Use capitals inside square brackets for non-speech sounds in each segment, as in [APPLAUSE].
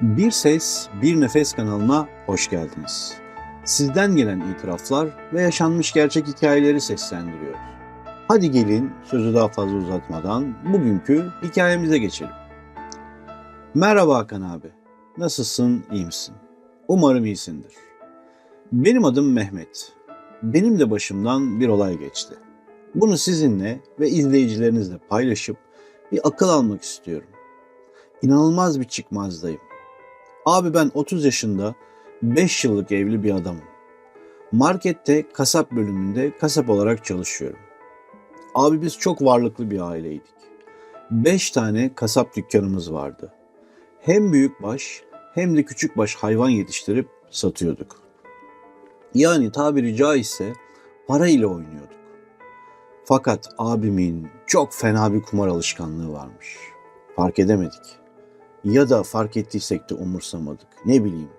Bir Ses, Bir Nefes kanalına hoş geldiniz. Sizden gelen itiraflar ve yaşanmış gerçek hikayeleri seslendiriyoruz. Hadi gelin sözü daha fazla uzatmadan bugünkü hikayemize geçelim. Merhaba Hakan abi. Nasılsın, iyi misin? Umarım iyisindir. Benim adım Mehmet. Benim de başımdan bir olay geçti. Bunu sizinle ve izleyicilerinizle paylaşıp bir akıl almak istiyorum. İnanılmaz bir çıkmazdayım. Abi ben 30 yaşında 5 yıllık evli bir adamım. Markette kasap bölümünde kasap olarak çalışıyorum. Abi biz çok varlıklı bir aileydik. 5 tane kasap dükkanımız vardı. Hem büyükbaş hem de küçükbaş hayvan yetiştirip satıyorduk. Yani tabiri caizse para ile oynuyorduk. Fakat abimin çok fena bir kumar alışkanlığı varmış. Fark edemedik. Ya da fark ettiysek de umursamadık. Ne bileyim.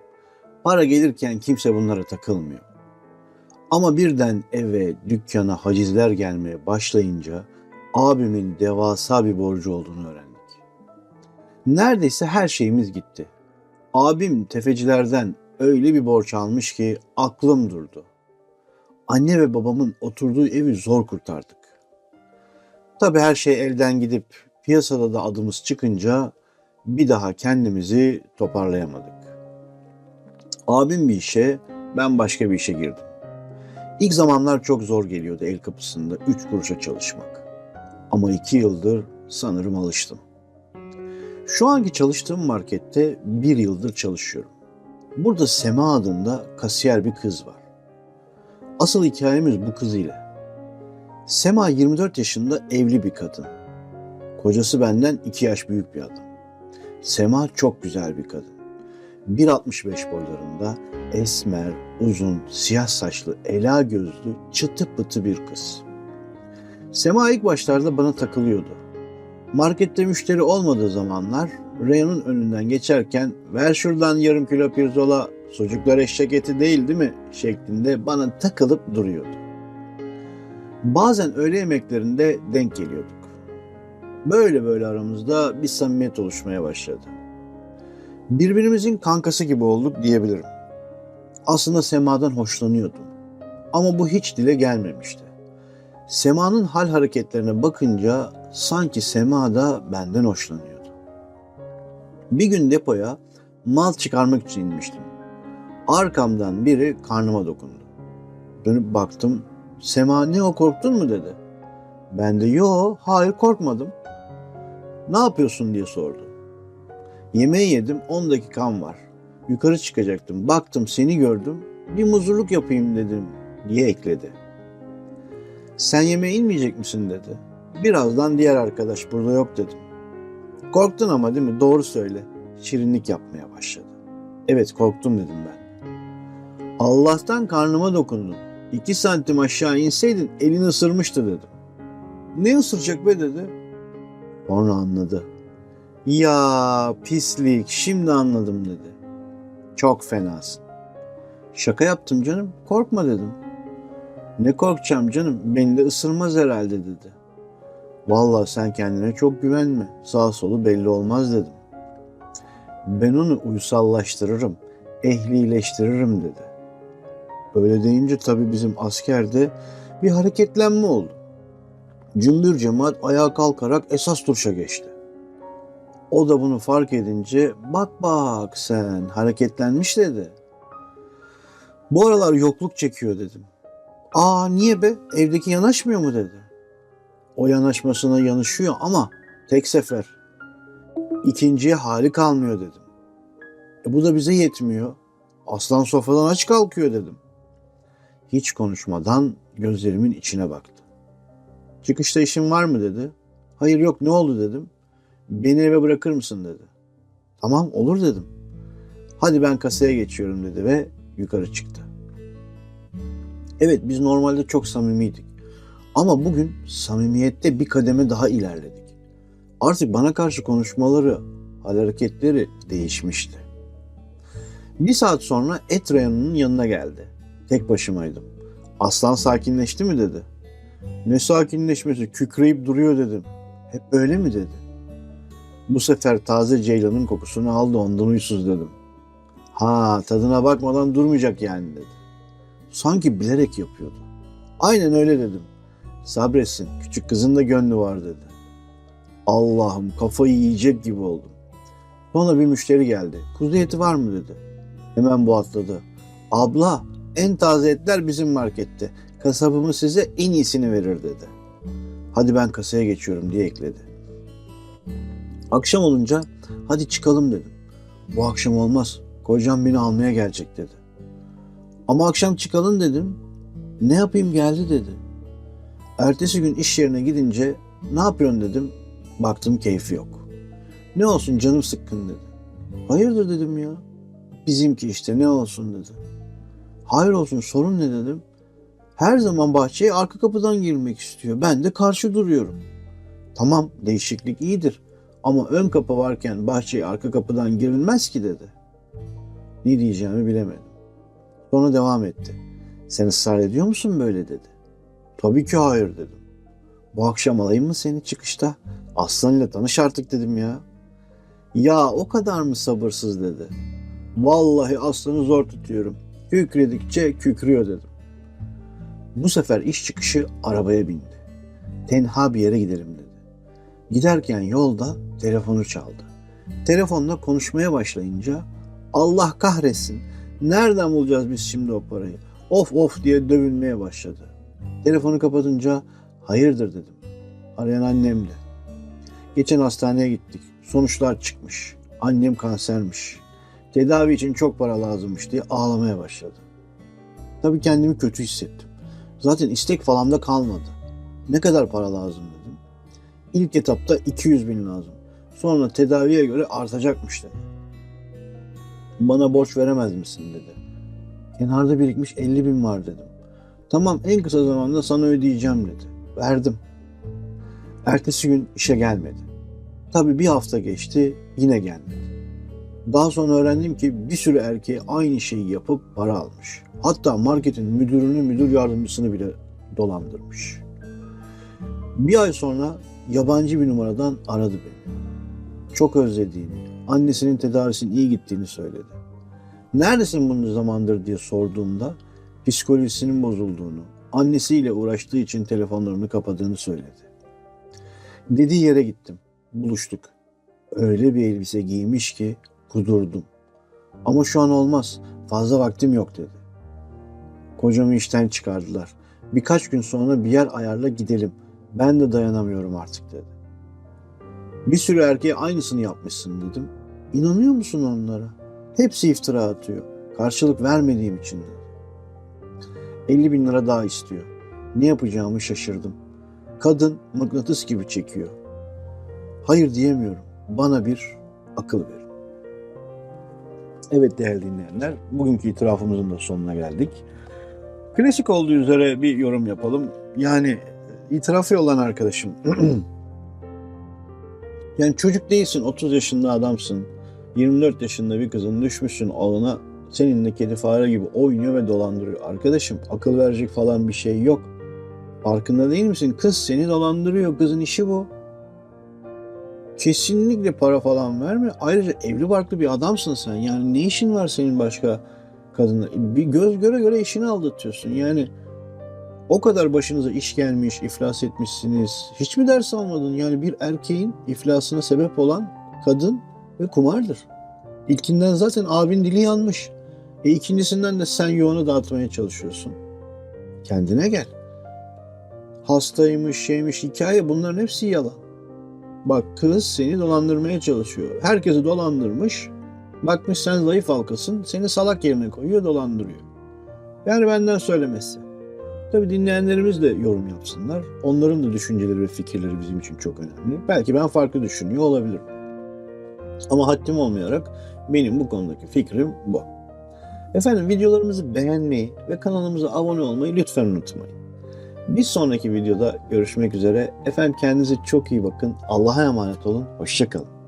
Para gelirken kimse bunlara takılmıyor. Ama birden eve, dükkana hacizler gelmeye başlayınca abimin devasa bir borcu olduğunu öğrendik. Neredeyse her şeyimiz gitti. Abim tefecilerden öyle bir borç almış ki aklım durdu. Anne ve babamın oturduğu evi zor kurtardık. Tabii her şey elden gidip piyasada da adımız çıkınca bir daha kendimizi toparlayamadık. Abim bir işe, ben başka bir işe girdim. İlk zamanlar çok zor geliyordu el kapısında üç kuruşa çalışmak. Ama iki yıldır sanırım alıştım. Şu anki çalıştığım markette bir yıldır çalışıyorum. Burada Sema adında kasiyer bir kız var. Asıl hikayemiz bu kız ile. Sema 24 yaşında evli bir kadın. Kocası benden 2 yaş büyük bir adam. Sema çok güzel bir kadın. 1.65 boylarında esmer, uzun, siyah saçlı, ela gözlü, çıtı pıtı bir kız. Sema ilk başlarda bana takılıyordu. Markette müşteri olmadığı zamanlar reyonun önünden geçerken ver şuradan yarım kilo pirzola, sucuklar eşek eti değil değil mi şeklinde bana takılıp duruyordu. Bazen öğle yemeklerinde denk geliyorduk. Böyle böyle aramızda bir samimiyet oluşmaya başladı. Birbirimizin kankası gibi olduk diyebilirim. Aslında Sema'dan hoşlanıyordum. Ama bu hiç dile gelmemişti. Sema'nın hal hareketlerine bakınca sanki Sema da benden hoşlanıyordu. Bir gün depoya mal çıkarmak için inmiştim. Arkamdan biri karnıma dokundu. Dönüp baktım. Sema ne o korktun mu dedi. Ben de yo hayır korkmadım. Ne yapıyorsun diye sordu. Yemeği yedim 10 dakikam var. Yukarı çıkacaktım. Baktım seni gördüm. Bir muzurluk yapayım dedim diye ekledi. Sen yemeğe inmeyecek misin dedi. Birazdan diğer arkadaş burada yok dedim. Korktun ama değil mi? Doğru söyle. Şirinlik yapmaya başladı. Evet korktum dedim ben. Allah'tan karnıma dokundun. İki santim aşağı inseydin elini ısırmıştı dedim. Ne ısıracak be dedi. Sonra anladı. Ya pislik şimdi anladım dedi. Çok fenasın. Şaka yaptım canım korkma dedim. Ne korkacağım canım beni de ısırmaz herhalde dedi. Vallahi sen kendine çok güvenme sağ solu belli olmaz dedim. Ben onu uysallaştırırım, ehlileştiririm dedi. Öyle deyince tabii bizim askerde bir hareketlenme oldu. Cümbür cemaat ayağa kalkarak esas duruşa geçti. O da bunu fark edince bak bak sen hareketlenmiş dedi. Bu aralar yokluk çekiyor dedim. Aa niye be evdeki yanaşmıyor mu dedi. O yanaşmasına yanışıyor ama tek sefer. İkinciye hali kalmıyor dedim. E bu da bize yetmiyor. Aslan sofradan aç kalkıyor dedim. Hiç konuşmadan gözlerimin içine baktı. Çıkışta işin var mı dedi. Hayır yok ne oldu dedim. Beni eve bırakır mısın dedi. Tamam olur dedim. Hadi ben kasaya geçiyorum dedi ve yukarı çıktı. Evet biz normalde çok samimiydik. Ama bugün samimiyette bir kademe daha ilerledik. Artık bana karşı konuşmaları, hareketleri değişmişti. Bir saat sonra et reyonunun yanına geldi. Tek başımaydım. Aslan sakinleşti mi dedi. Ne sakinleşmesi kükreyip duruyor dedim. Hep öyle mi dedi. Bu sefer taze ceylanın kokusunu aldı ondan uysuz dedim. Ha tadına bakmadan durmayacak yani dedi. Sanki bilerek yapıyordu. Aynen öyle dedim. Sabretsin küçük kızın da gönlü var dedi. Allah'ım kafayı yiyecek gibi oldum. Sonra bir müşteri geldi. Kuzu eti var mı dedi. Hemen bu atladı. Abla en taze etler bizim markette. Kasabımız size en iyisini verir dedi. Hadi ben kasaya geçiyorum diye ekledi. Akşam olunca hadi çıkalım dedim. Bu akşam olmaz. Kocam beni almaya gelecek dedi. Ama akşam çıkalım dedim. Ne yapayım geldi dedi. Ertesi gün iş yerine gidince ne yapıyorsun dedim. Baktım keyfi yok. Ne olsun canım sıkkın dedi. Hayırdır dedim ya. Bizimki işte ne olsun dedi. Hayır olsun sorun ne dedim. Her zaman bahçeye arka kapıdan girmek istiyor. Ben de karşı duruyorum. Tamam değişiklik iyidir. Ama ön kapı varken bahçeye arka kapıdan girilmez ki dedi. Ne diyeceğimi bilemedim. Sonra devam etti. Sen ısrar ediyor musun böyle dedi. Tabii ki hayır dedim. Bu akşam alayım mı seni çıkışta? Aslan ile tanış artık dedim ya. Ya o kadar mı sabırsız dedi. Vallahi aslanı zor tutuyorum. Kükredikçe kükrüyor dedim. Bu sefer iş çıkışı arabaya bindi. Tenha bir yere gidelim dedi. Giderken yolda telefonu çaldı. Telefonla konuşmaya başlayınca Allah kahretsin nereden bulacağız biz şimdi o parayı? Of of diye dövünmeye başladı. Telefonu kapatınca hayırdır dedim. Arayan annemdi. Geçen hastaneye gittik. Sonuçlar çıkmış. Annem kansermiş. Tedavi için çok para lazımmış diye ağlamaya başladı. Tabii kendimi kötü hissettim. Zaten istek falan da kalmadı. Ne kadar para lazım dedim. İlk etapta 200 bin lazım. Sonra tedaviye göre artacakmış dedi. Bana borç veremez misin dedi. Kenarda birikmiş 50 bin var dedim. Tamam en kısa zamanda sana ödeyeceğim dedi. Verdim. Ertesi gün işe gelmedi. Tabii bir hafta geçti yine gelmedi. Daha sonra öğrendim ki bir sürü erkeğe aynı şeyi yapıp para almış. Hatta marketin müdürünü, müdür yardımcısını bile dolandırmış. Bir ay sonra yabancı bir numaradan aradı beni. Çok özlediğini, annesinin tedavisinin iyi gittiğini söyledi. Neredesin bunca zamandır diye sorduğumda psikolojisinin bozulduğunu, annesiyle uğraştığı için telefonlarını kapadığını söyledi. Dediği yere gittim. Buluştuk. Öyle bir elbise giymiş ki kudurdum. Ama şu an olmaz. Fazla vaktim yok dedi. Kocamı işten çıkardılar. Birkaç gün sonra bir yer ayarla gidelim. Ben de dayanamıyorum artık dedi. Bir sürü erkeğe aynısını yapmışsın dedim. İnanıyor musun onlara? Hepsi iftira atıyor. Karşılık vermediğim için dedi. 50 bin lira daha istiyor. Ne yapacağımı şaşırdım. Kadın mıknatıs gibi çekiyor. Hayır diyemiyorum. Bana bir akıl verin. Evet değerli dinleyenler, bugünkü itirafımızın da sonuna geldik. Klasik olduğu üzere bir yorum yapalım. Yani itirafı olan arkadaşım. [CLEARS THROAT] yani çocuk değilsin, 30 yaşında adamsın. 24 yaşında bir kızın düşmüşsün alına seninle kedi fare gibi oynuyor ve dolandırıyor. Arkadaşım akıl verecek falan bir şey yok. Farkında değil misin? Kız seni dolandırıyor. Kızın işi bu. Kesinlikle para falan verme. Ayrıca evli barklı bir adamsın sen. Yani ne işin var senin başka kadınla? Bir göz göre göre işini aldatıyorsun. Yani o kadar başınıza iş gelmiş, iflas etmişsiniz. Hiç mi ders almadın? Yani bir erkeğin iflasına sebep olan kadın ve kumardır. İlkinden zaten abin dili yanmış. E ikincisinden de sen yoğunu dağıtmaya çalışıyorsun. Kendine gel. Hastaymış, şeymiş, hikaye bunların hepsi yalan. Bak kız seni dolandırmaya çalışıyor. Herkesi dolandırmış. Bakmış sen zayıf halkasın. Seni salak yerine koyuyor, dolandırıyor. Yani benden söylemesi. Tabi dinleyenlerimiz de yorum yapsınlar. Onların da düşünceleri ve fikirleri bizim için çok önemli. Belki ben farklı düşünüyor olabilirim. Ama haddim olmayarak benim bu konudaki fikrim bu. Efendim videolarımızı beğenmeyi ve kanalımıza abone olmayı lütfen unutmayın. Bir sonraki videoda görüşmek üzere. Efendim kendinize çok iyi bakın. Allah'a emanet olun. Hoşçakalın.